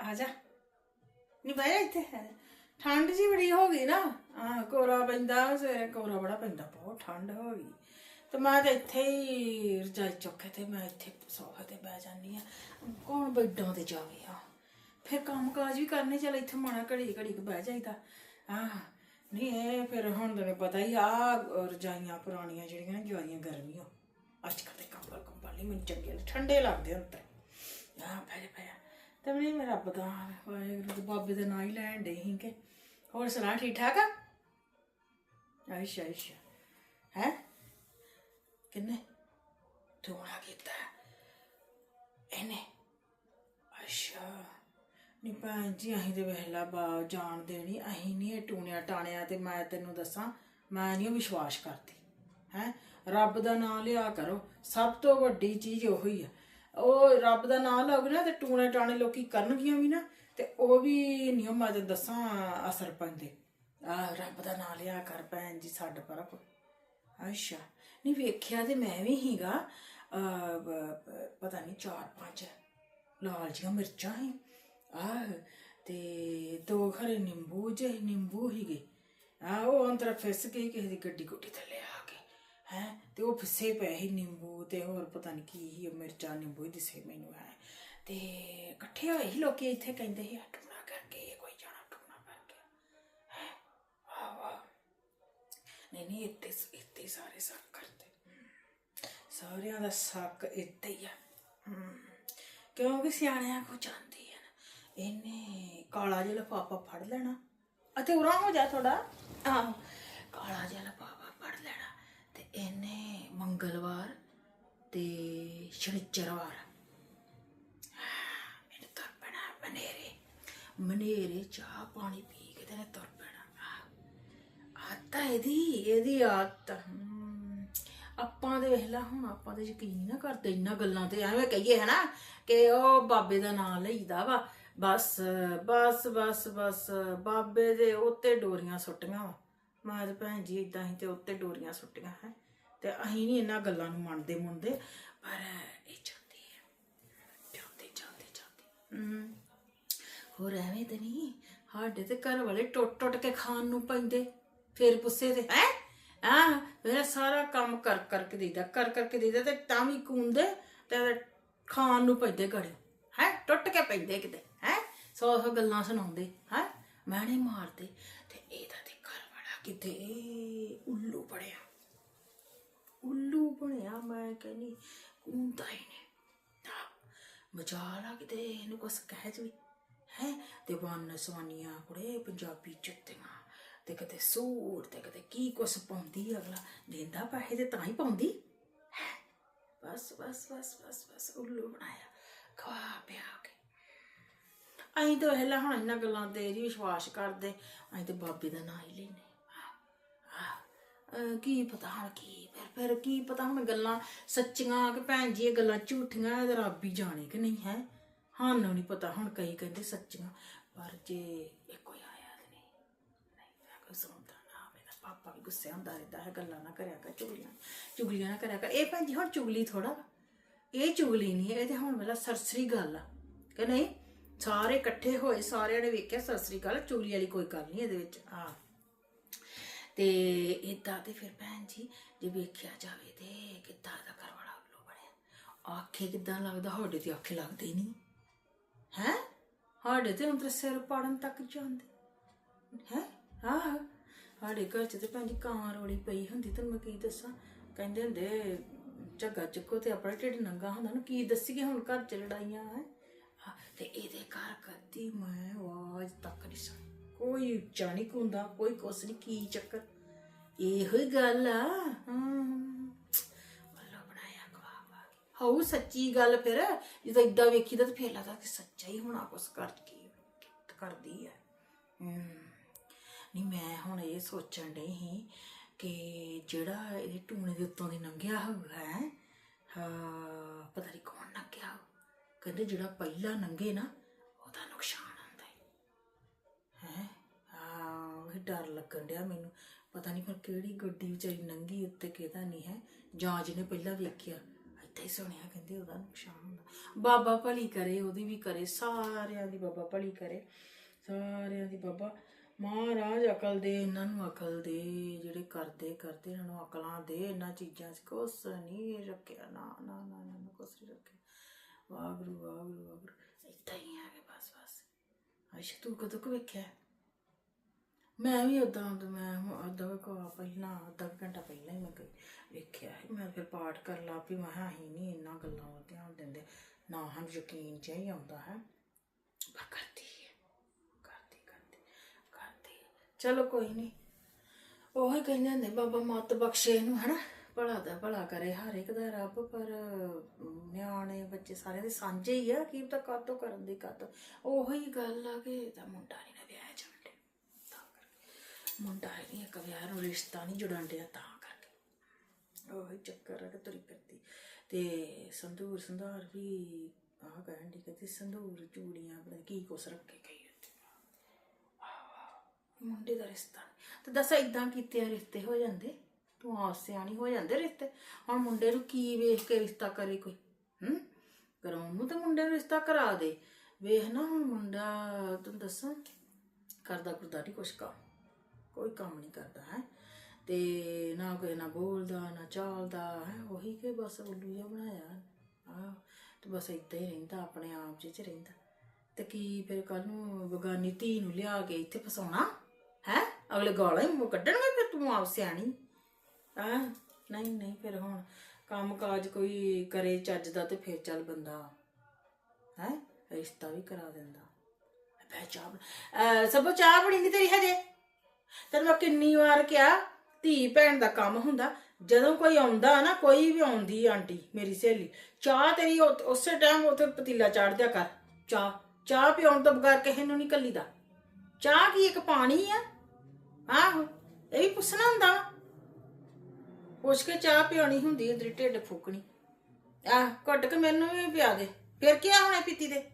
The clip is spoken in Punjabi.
ਆ ਜਾ। ਨਹੀਂ, ਬਹਿ ਜਾ ਇੱਥੇ। ਠੰਡ ਜੀ ਬੜੀ ਹੋ ਗਈ ਨਾ। ਆ ਕੋਰਾ ਪੈਂਦਾ, ਸਵੇਰੇ ਕੋਰਾ ਬੜਾ ਪੈਂਦਾ, ਬਹੁਤ ਠੰਡ ਹੋ ਗਈ। ਤੇ ਮੈਂ ਤੇ ਇੱਥੇ ਹੀ ਰਜਾਈ ਚੁੱਕੇ ਤੇ ਮੈਂ ਇੱਥੇ ਸੋਫੇ ਤੇ ਬਹਿ ਜਾਂਦੀ ਆ ਕੌਣ ਬੈਡਾਂ ਤੇ ਜਾਵੇ ਆ? ਫਿਰ ਕੰਮ ਕਾਜ ਵੀ ਕਰਨੇ, ਚੱਲ ਇੱਥੇ ਮਾਣਾ ਘੜੀ ਘੜੀ ਬਹਿ ਜਾਈਦਾ। ਆ ਨਹੀਂ, ਇਹ ਫਿਰ ਹੁਣ ਤੈਨੂੰ ਪਤਾ ਹੀ ਆ, ਰਜਾਈਆਂ ਪੁਰਾਣੀਆਂ ਜਿਹੜੀਆਂ, ਜਵਾਈਆਂ ਗਰਮੀਆਂ। ਅੱਜ ਕੱਲ੍ਹ ਤੇ ਕੰਬਲ ਕੰਬਲ ਨਹੀਂ ਮੈਨੂੰ ਚੰਗੇ ਠੰਡੇ ਲੱਗਦੇ ਹੁਣ ਤੇ। ਆ ਪੈ ਜਾ। ਪੈ ਜਾ ਤੇ ਨਹੀਂ ਰੱਬ ਦਾ ਵਾਹਿਗੁਰੂ ਦੇ ਬਾਬੇ ਦਾ ਨਾਂ ਹੀ ਲੈਣ ਦੇ ਹੀ ਕਿ। ਹੋਰ ਸੁਣਾ ਠੀਕ ਠਾਕ ਆ? ਅੱਛਾ ਅੱਛਾ। ਹੈ? ਕਿੰਨੇ? ਥੋੜਾ ਕੀਤਾ ਇਹਨੇ? ਅੱਛਾ। ਨੀ ਭੈਣ ਜੀ, ਅਸੀਂ ਤੇ ਵਹਿਲਾ ਬਾ, ਜਾਣ ਦੇਣੀ, ਅਸੀਂ ਨਹੀਂ ਇਹ ਟੂਣਿਆ ਟਾਣਿਆ ਤੇ ਮੈਂ ਤੈਨੂੰ ਦੱਸਾਂ, ਮੈਂ ਨਹੀਂ ਵਿਸ਼ਵਾਸ ਕਰਦੀ। ਹੈ? ਰੱਬ ਦਾ ਨਾਮ ਲਿਆ ਕਰੋ। ਸਭ ਤੋਂ ਵੱਡੀ ਚੀਜ਼ ਉਹੀ ਹੈ ਉਹ ਰੱਬ ਦਾ ਨਾਮ ਲਓਗੇ ਨਾ ਤੇ ਟੂਣੇ ਟਾਣੇ ਲੋਕੀ ਕਰਨਗੀਆਂ ਵੀ ਨਾ, ਤੇ ਉਹ ਵੀ ਨਿਯਮਾਂ ਮੈਂ ਦੱਸਾਂ ਅਸਰ ਪੈਂਦੇ। ਆ ਰੱਬ ਦਾ ਨਾਮ ਲਿਆ ਕਰ ਭੈਣ ਜੀ ਛੱਡ ਪਰ ਅੱਛਾ ਨਹੀਂ ਵੇਖਿਆ ਤੇ ਮੈਂ ਵੀ ਹੀਗਾ ਪਤਾ ਨਹੀਂ ਚਾਰ ਪੰਜ ਲਾਲ ਜੀਆਂ ਮਿਰਚਾਂ ਹੀ ਆਹ, ਤੇ ਦੋ ਖਰੇ ਨਿੰਬੂ ਜੇ ਨਿੰਬੂ ਹੀਗੇ। ਆ, ਉਹ ਅੰਦਰ ਫਿਸ ਗਈ ਕਿਸੇ ਦੀ ਗੱਡੀ ਗੁੱਡੀ ਥੱਲੇ ਆ ਹੈ? ਤੇ ਉਹ ਫਿਸੇ ਪਏ ਸੀ ਨਿੰਬੂ ਤੇ ਹੋਰ ਪਤਾ ਨਹੀਂ ਕੀ ਉਹ ਮਿਰਚਾਂ ਨਿੰਬੂ ਹੀ ਦਿਸੇ ਮੈਨੂੰ ਹੈ ਤੇ ਇਕੱਠੇ ਹੋਏ ਸੀ ਲੋਕੀ ਇੱਥੇ ਕਹਿੰਦੇ ਸੀ ਟੂਣਾ ਕਰਕੇ ਕੋਈ ਜਾਣਾ ਟੂਣਾ ਕਰਕੇ। ਹੈ? ਵਾਹ ਵਾਹ। ਨਹੀਂ ਨਹੀਂ ਇੱਥੇ ਇੱਥੇ ਸਾਰੇ ਸੱਕ ਕਰਦੇ। ਸਾਰਿਆਂ ਦਾ ਸੱਕ ਇੱਥੇ ਹੀ ਆ। ਕਿਉਂਕਿ ਸਿਆਣਿਆਂ ਕੋ ਜਾਂਦੀ ਹੈ ਨਾ? ਇਹਨੇ ਕਾਲਾ ਜਿਹਾ ਲਫਾਫਾ ਫੜ ਲੈਣਾ। ਅਤੇ ਉਰਾਂ ਹੋ ਜਾ ਥੋੜਾ ਆਹ। ਕਾਲਾ ਜਿਹਾ ਲਫਾਫਾ। ਇਹਨੇ ਮੰਗਲਵਾਰ ਤੇ ਸ਼ਨੀਚਰਵਾਰ ਇਹਨੇ ਤੁਰ ਪੈਣਾ ਮਨੇਰੇ। ਮਨੇਰੇ ਚਾਹ ਪਾਣੀ ਪੀ ਕੇ ਤੇ ਇਹਨੇ ਤੁਰ ਪੈਣਾ। ਆਤਾ ਇਹਦੀ ਇਹਦੀ ਆਦਤ। ਹਮ, ਆਪਾਂ ਦੇ ਵੇਖ ਲਾ ਹੁਣ ਆਪਾਂ ਤੇ ਯਕੀਨ ਨਾ ਕਰਦੇ ਇੰਨਾ ਗੱਲਾਂ ਤੇ। ਐਵੇਂ ਕਹੀਏ ਹਨਾ ਕਿ ਉਹ ਬਾਬੇ ਦਾ ਨਾਮ ਲਈਦਾ ਵਾ। ਬਸ ਬਸ ਬਸ ਬਸ ਬਾਬੇ ਦੇ ਉੱਤੇ ਡੋਰੀਆਂ ਸੁੱਟੀਆਂ। ਵਾ ਮੈਂ ਤੇ ਭੈਣ ਜੀ ਇਦਾਂ ਹੀ ਤੇ ਉੱਤੇ ਡੋਰੀਆਂ ਸੁੱਟੀਆਂ ਹੈ। ਤੇ ਅਸੀਂ ਨਹੀਂ ਇਹਨਾਂ ਗੱਲਾਂ ਨੂੰ ਮੰਨਦੇ ਮੁੰਦੇ ਪਰ ਇਹ ਚਾਹੁੰਦੀ ਹੈ ਚਾਹੁੰਦੀ ਚਾਹੁੰਦੀ ਹਮ ਹੋਰ ਐਵੇਂ ਤੇ ਨਹੀਂ ਸਾਡੇ ਤੇ ਘਰ ਵਾਲੇ ਟੁੱਟ ਟੁੱਟ ਕੇ ਖਾਣ ਨੂੰ ਪੈਂਦੇ ਫੇਰ ਪੁੱਸੇ ਤੇ। ਹੈ? ਆ ਮੇਰਾ ਸਾਰਾ ਕੰਮ ਕਰ ਕਰਕੇ ਦੇਈਦਾ ਕਰ ਕਰਕੇ ਦੇਈਦਾ ਤੇ ਤਾਂ ਵੀ ਕੂੰਦੇ ਤੇ ਖਾਣ ਨੂੰ ਪੈਂਦੇ ਘੜੇ। ਹੈ? ਟੁੱਟ ਕੇ ਪੈਂਦੇ ਕਿਤੇ। ਹੈ? ਸੌ ਸੌ ਗੱਲਾਂ ਸੁਣਾਉਂਦੇ। ਹੈ? ਮੈਂ ਨਹੀਂ ਮਾਰਦੇ। ਤੇ ਇਹਦਾ ਤੇ ਘਰ ਵਾਲਾ ਕਿਤੇ ਉੱਲੂ ਪੜਿਆ। ਉੱਲੂ ਬਣਿਆ, ਮੈਂ ਕਹਿੰਦੀ ਕੂੰਦਾ ਹੀ ਨੇ, ਮਜਾਲਾ ਕਿਤੇ, ਇਹਨੂੰ ਕੁਛ ਕਹਿ ਜਵੇ ਹੈ, ਤੇ ਵੰਨ ਸਵਾਨੀਆਂ ਕੁੜੇ, ਪੰਜਾਬੀ ਜੁੱਤੀਆਂ, ਤੇ ਕਦੇ ਸੂਟ, ਤੇ ਕਦੇ ਕੀ ਕੁਛ ਪਾਉਂਦੀ ਅਗਲਾ। ਦਿੰਦਾ ਪੈਸੇ ਤੇ ਤਾਂ ਹੀ ਪਾਉਂਦੀ। ਹੈ, ਬਸ ਬਸ ਬਸ ਬਸ ਬਸ, ਉੱਲੂ ਬਣਾਇਆ ਖਵਾ ਪਿਆ ਕੇ। ਅਸੀਂ ਤਾਂ ਪਹਿਲਾਂ ਹੁਣ ਇਹਨਾਂ ਗੱਲਾਂ ਤੇ ਜੀ ਵਿਸ਼ਵਾਸ ਕਰਦੇ, ਅਸੀਂ ਤੇ ਬਾਬੇ ਦਾ ਨਾਂ ਹੀ ਲੈਨੇ ਕੀ ਪਤਾ ਹੁਣ ਕੀ, ਫਿਰ ਫਿਰ ਕੀ ਪਤਾ ਹੁਣ ਗੱਲਾਂ ਸੱਚੀਆਂ ਕਿ ਭੈਣ ਜੀ ਇਹ ਗੱਲਾਂ ਝੂਠੀਆਂ, ਇਹ ਰੱਬ ਹੀ ਜਾਣੇ ਕਿ ਨਹੀਂ, ਹੈ? ਸਾਨੂੰ ਨਹੀਂ ਪਤਾ ਹੁਣ ਕਈ ਕਹਿੰਦੇ ਸੱਚੀਆਂ, ਪਰ ਜੇ ਇਹ ਕੋਈ ਆਇਆ ਤੇ ਨਹੀਂ। ਨਹੀਂ, ਮੈਂ ਕੋਈ ਸੁਣਦਾ ਨਾ ਮੇਰਾ ਪਾਪਾ ਵੀ ਗੁੱਸੇ ਹੁੰਦਾ ਰਹਿੰਦਾ ਹੈ, ਗੱਲਾਂ ਨਾ ਕਰਿਆ ਕਰ, ਚੁਗਲੀਆਂ ਚੁਗਲੀਆਂ ਨਾ ਕਰਿਆ ਕਰ। ਇਹ ਭੈਣ ਜੀ ਹੁਣ ਚੁਗਲੀ ਥੋੜਾ ਇਹ ਚੁਗਲੀ ਨਹੀਂ ਇਹ ਤੇ ਹੁਣ ਮੇਰਾ ਸਰਸਰੀ ਗੱਲ ਆ, ਕਿ ਨਹੀਂ? ਸਾਰੇ ਇਕੱਠੇ ਹੋਏ, ਸਾਰਿਆਂ ਨੇ ਵੇਖਿਆ ਸਰਸਰੀ ਗੱਲ, ਚੁਗਲੀ ਵਾਲੀ ਕੋਈ ਗੱਲ ਨਹੀਂ ਇਹਦੇ ਵਿੱਚ। ਆ ਤੇ ਇਦਾਂ ਤੇ ਫਿਰ ਭੈਣ ਜੀ, ਜੇ ਵੇਖਿਆ ਜਾਵੇ ਤੇ ਕਿੱਦਾਂ ਦਾ ਘਰ ਉੱਲੂ ਬਣਿਆ। ਆਖੇ ਕਿੱਦਾਂ ਲੱਗਦਾ, ਸਾਡੇ ਤੇ ਆਖੇ ਲੱਗਦੇ ਨਹੀਂ। ਹੈ? ਸਾਡੇ ਤੇ ਅੰਦਰ ਸਿਰ ਪਾੜਨ ਤੱਕ ਜਾਂਦੇ। ਹੈ? ਆਹ, ਸਾਡੇ ਘਰ ਚ ਤੇ ਭੈਣ ਜੀ ਕਾਂ ਰੋਲੀ ਪਈ ਹੁੰਦੀ, ਤੇ ਮੈਂ ਕੀ ਦੱਸਾਂ? ਕਹਿੰਦੇ ਹੁੰਦੇ, ਝੱਗਾ ਚੱਕੋ ਤੇ ਆਪਣਾ ਢਿੱਡ ਨੰਗਾ ਹੁੰਦਾ ਨੂੰ ਕੀ ਦੱਸੀਏ ਹੁਣ ਘਰ ਚ ਲੜਾਈਆਂ, ਹੈ? ਤੇ ਇਹਦੇ ਘਰ ਕਰਦੀ ਮੈਂ ਆਵਾਜ਼ ਤੱਕ ਨਹੀਂ ਸੁਣੀ ਕੋਈ ਉੱਚਾ ਨਹੀਂ ਕੁੰਦਾ ਕੋਈ ਕੁਛ ਨਹੀਂ, ਕੀ ਚੱਕਰ? ਇਹੋ ਹੀ ਗੱਲ ਆ। ਹਮ ਵੱਲੋਂ ਬਣਾਇਆ ਕਵਾਵਾ ਹਾਉ ਸੱਚੀ ਗੱਲ ਫਿਰ, ਜਦੋਂ ਇਦਾਂ ਵੇਖੀਦਾ ਤਾਂ ਫੇਰ ਲੱਗਦਾ ਕਿ ਸੱਚਾ ਹੀ ਹੋਣਾ ਕੁਛ ਕਰ ਕਰਦੀ ਹੈ। ਹਮ ਨਹੀਂ, ਮੈਂ ਹੁਣ ਇਹ ਸੋਚਣ ਡਈ ਸੀ ਕਿ ਜਿਹੜਾ ਇਹਦੇ ਟੂਣੇ ਦੇ ਉੱਤੋਂ ਦੀ ਲੰਘਿਆ ਹੋਊਗਾ, ਹੈ? ਹਾਂ, ਪਤਾ ਨਹੀਂ ਕੌਣ ਲੰਘਿਆ ਹੋਊ। ਕਹਿੰਦੇ ਜਿਹੜਾ ਪਹਿਲਾ ਲੰਘੇ ਨਾ, ਉਹਦਾ ਨੁਕਸਾਨ ਹਾਂ ਡਰ ਲੱਗਣ ਡਿਆ ਮੈਨੂੰ। ਪਤਾ ਨਹੀਂ ਫਿਰ ਕਿਹੜੀ ਗੱਡੀ ਵਿਚਾਰੀ ਨੰਗੀ ਉੱਤੇ ਕਿਹਦਾ ਨਹੀਂ ਹੈ। ਜਾਂ ਜਿਹਨੇ ਪਹਿਲਾਂ ਵੇਖਿਆ ਇੱਥੇ ਹੀ ਸੁਣਿਆ ਕਹਿੰਦੇ ਉਹਦਾ ਨੁਕਸਾਨ ਹੁੰਦਾ। ਬਾਬਾ ਭਲੀ ਕਰੇ, ਉਹਦੀ ਵੀ ਕਰੇ, ਸਾਰਿਆਂ ਦੀ ਬਾਬਾ ਭਲੀ ਕਰੇ। ਸਾਰਿਆਂ ਦੀ ਬਾਬਾ, ਮਹਾਰਾਜ ਅਕਲ ਦੇ, ਇਹਨਾਂ ਨੂੰ ਅਕਲ ਦੇ, ਜਿਹੜੇ ਕਰਦੇ ਕਰਦੇ ਇਹਨਾਂ ਨੂੰ ਅਕਲਾਂ ਦੇ, ਇਹਨਾਂ ਚੀਜ਼ਾਂ 'ਚ ਕੁਛ ਨਹੀਂ ਰੱਖਿਆ। ਨਾ ਨਾ ਨਾ ਨਾ ਕੁਛ ਨਹੀਂ ਰੱਖਿਆ। ਵਾਗਰੂ ਵਾਗਰੂ ਵਾਗਰੂ ਇੱਥੇ ਹੀ ਆ ਗਏ ਬਸ ਬਸ। ਅੱਛਾ, ਤੂੰ ਕਦੋਂ ਕੁ ਵੇਖਿਆ? ਮੈਂ ਵੀ ਉਦਾਂ ਮੈਂ ਹੁਣ ਅੱਧਾ ਕੁ ਪਹਿਲਾਂ ਅੱਧਾ ਕੁ ਘੰਟਾ ਪਹਿਲਾਂ ਹੀ ਮੈਂ ਗਈ ਵੇਖਿਆ ਸੀ। ਮੈਂ ਫਿਰ ਪਾਠ ਕਰ ਲਾ ਵੀ ਮੈਂ ਕਿਹਾ ਅਸੀਂ ਨਹੀਂ ਇੰਨਾ ਗੱਲਾਂ ਵੱਲ ਧਿਆਨ ਦਿੰਦੇ। ਨਾ ਹਨ ਯਕੀਨ ਚ ਹੀ ਆਉਂਦਾ ਹੈ। ਪਰ ਕਰਦੀ ਹੈ ਕਰਦੀ ਕਰਦੀ ਕਰਦੀ ਹੈ। ਚਲੋ ਕੋਈ ਨਹੀਂ ਉਹ ਹੀ ਕਹਿੰਦੇ ਹੁੰਦੇ ਬਾਬਾ ਮੱਤ ਬਖਸ਼ੇ ਇਹਨੂੰ ਹਨਾ? ਭਲਾ ਦਾ ਭਲਾ ਕਰੇ ਹਰ ਇੱਕ ਦਾ ਰੱਬ ਪਰ ਅਮ, ਨਿਆਣੇ ਬੱਚੇ ਸਾਰਿਆਂ ਦੇ ਸਾਂਝੇ ਹੀ ਆ ਕੀ ਤਾਂ ਕਾਤੋਂ ਕਰਨ ਦੀ ਕਾਤੋਂ ਉਹੀ ਗੱਲ ਆ ਕਿ ਇਹਦਾ ਮੁੰਡਾ ਨਹੀਂ ਨਾ ਵਿਆਹ ਜਾਂਦੇ ਤਾਂ ਕਰਕੇ ਮੁੰਡਾ ਹੈ ਨਹੀਂ ਇੱਕ ਵਿਆਹ ਨੂੰ ਰਿਸ਼ਤਾ ਨਹੀਂ ਜੁੜਨ ਡਿਆ ਤਾਂ ਕਰਕੇ। ਉਹੀ ਚੱਕਰ ਆ ਕਿ ਤੁਰੀ ਫਿਰਦੀ। ਤੇ ਸੰਧੂਰ, ਸੰਧਾਰ ਵੀ ਆਹ ਕਹਿਣ ਦੀ ਕਿ ਸੰਧੂਰ, ਚੂੜੀਆਂ ਪਤਾ ਕੀ ਕੁਛ ਰੱਖੇ ਗਈ ਮੁੰਡੇ ਦਾ ਰਿਸ਼ਤਾ ਤੇ ਦੱਸ ਇਦਾਂ ਕੀਤੇ ਰਿਸ਼ਤੇ ਹੋ ਜਾਂਦੇ? ਤੂੰ ਆਪ ਸਿਆਣੀ ਹੋ ਜਾਂਦੇ ਰਿਸ਼ਤੇ? ਹੁਣ ਮੁੰਡੇ ਨੂੰ ਕੀ ਵੇਖ ਕੇ ਰਿਸ਼ਤਾ ਕਰੇ ਕੋਈ? ਹੂੰ? ਕਰਾਉਣ ਨੂੰ ਤੇ ਮੁੰਡੇ ਨੂੰ ਰਿਸ਼ਤਾ ਕਰਾ ਦੇ। ਵੇਖ ਨਾ ਹੁਣ ਮੁੰਡਾ, ਤੈਨੂੰ ਦੱਸਾਂ ਕਰਦਾ ਕਰਦਾ ਨਹੀਂ ਕੁਛ ਕੰਮ। ਕੋਈ ਕੰਮ ਨਹੀਂ ਕਰਦਾ, ਹੈ। ਤੇ ਨਾ ਕੋਈ ਨਾ ਬੋਲਦਾ, ਨਾ ਚਾਲਦਾ, ਹੈ। ਉਹੀ ਕਿ ਬਸ ਉੱਲੂ ਜਿਹਾ ਬਣਾਇਆ। ਆ ਤੇ ਬਸ ਇੱਦਾਂ ਹੀ ਰਹਿੰਦਾ, ਆਪਣੇ ਆਪ 'ਚ ਚ ਰਹਿੰਦਾ। ਤੇ ਕੀ ਫਿਰ ਕੱਲ ਨੂੰ ਬਗਾਨੀ ਧੀ ਨੂੰ ਲਿਆ ਕੇ ਇੱਥੇ ਫਸਾਉਣਾ? ਹੈ? ਅਗਲੇ ਗਾਲਾਂ ਹੀ ਕੱਢਣਗੇ ਫਿਰ ਤੂੰ ਆਪ ਸਿਆਣੀ। ਆ ਨਹੀਂ ਨਹੀਂ ਫਿਰ ਹੁਣ ਕੰਮ ਕਾਜ ਕੋਈ ਕਰੇ ਚੱਜ ਦਾ ਤੇ ਫਿਰ ਚੱਲ ਬੰਦਾ, ਹੈ? ਰਿਸ਼ਤਾ ਵੀ ਕਰਾ ਦਿੰਦਾ। ਬੈ ਚਾਹ ਬਣਾ- ਅਹ ਸਭੋ ਚਾਹ ਬਣੀ ਨਹੀਂ ਤੇਰੀ ਹਜੇ? ਤੈਨੂੰ ਮੈਂ ਕਿੰਨੀ ਵਾਰ ਕਿਹਾ, ਧੀ ਭੈਣ ਦਾ ਕੰਮ ਹੁੰਦਾ, ਜਦੋਂ ਕੋਈ ਆਉਂਦਾ ਨਾ, ਕੋਈ ਵੀ ਆਉਂਦੀ ਆਂਟੀ ਮੇਰੀ ਸਹੇਲੀ, ਚਾਹ ਤੇਰੀ ਉ- ਉਸੇ ਟਾਈਮ ਉੱਥੇ ਪਤੀਲਾ ਚਾੜ ਦਿਆ ਕਰ, ਚਾਹ ਚਾਹ ਪਿਉਣ ਤੋਂ ਬਗੈਰ ਕਿਸੇ ਨੂੰ ਨਹੀਂ ਕੱਲੀਦਾ ਚਾਹ ਕੀ ਇੱਕ ਪਾਣੀ ਆ? ਆਹੋ, ਇਹ ਵੀ ਪੁੱਛਣਾ ਹੁੰਦਾ ਵਾ। ਪੁੱਛ ਕੇ ਚਾਹ ਪਿਉਣੀ ਹੁੰਦੀ ਹੈ ਢਿੱਡ ਫੂਕਣੀ। ਆਹ, ਘੁੱਟ ਕੇ ਮੈਨੂੰ ਵੀ ਪਿਆ ਦੇ, ਫਿਰ ਕੀ ਆ ਹੁਣੇ ਪੀਤੀ ਦੇ?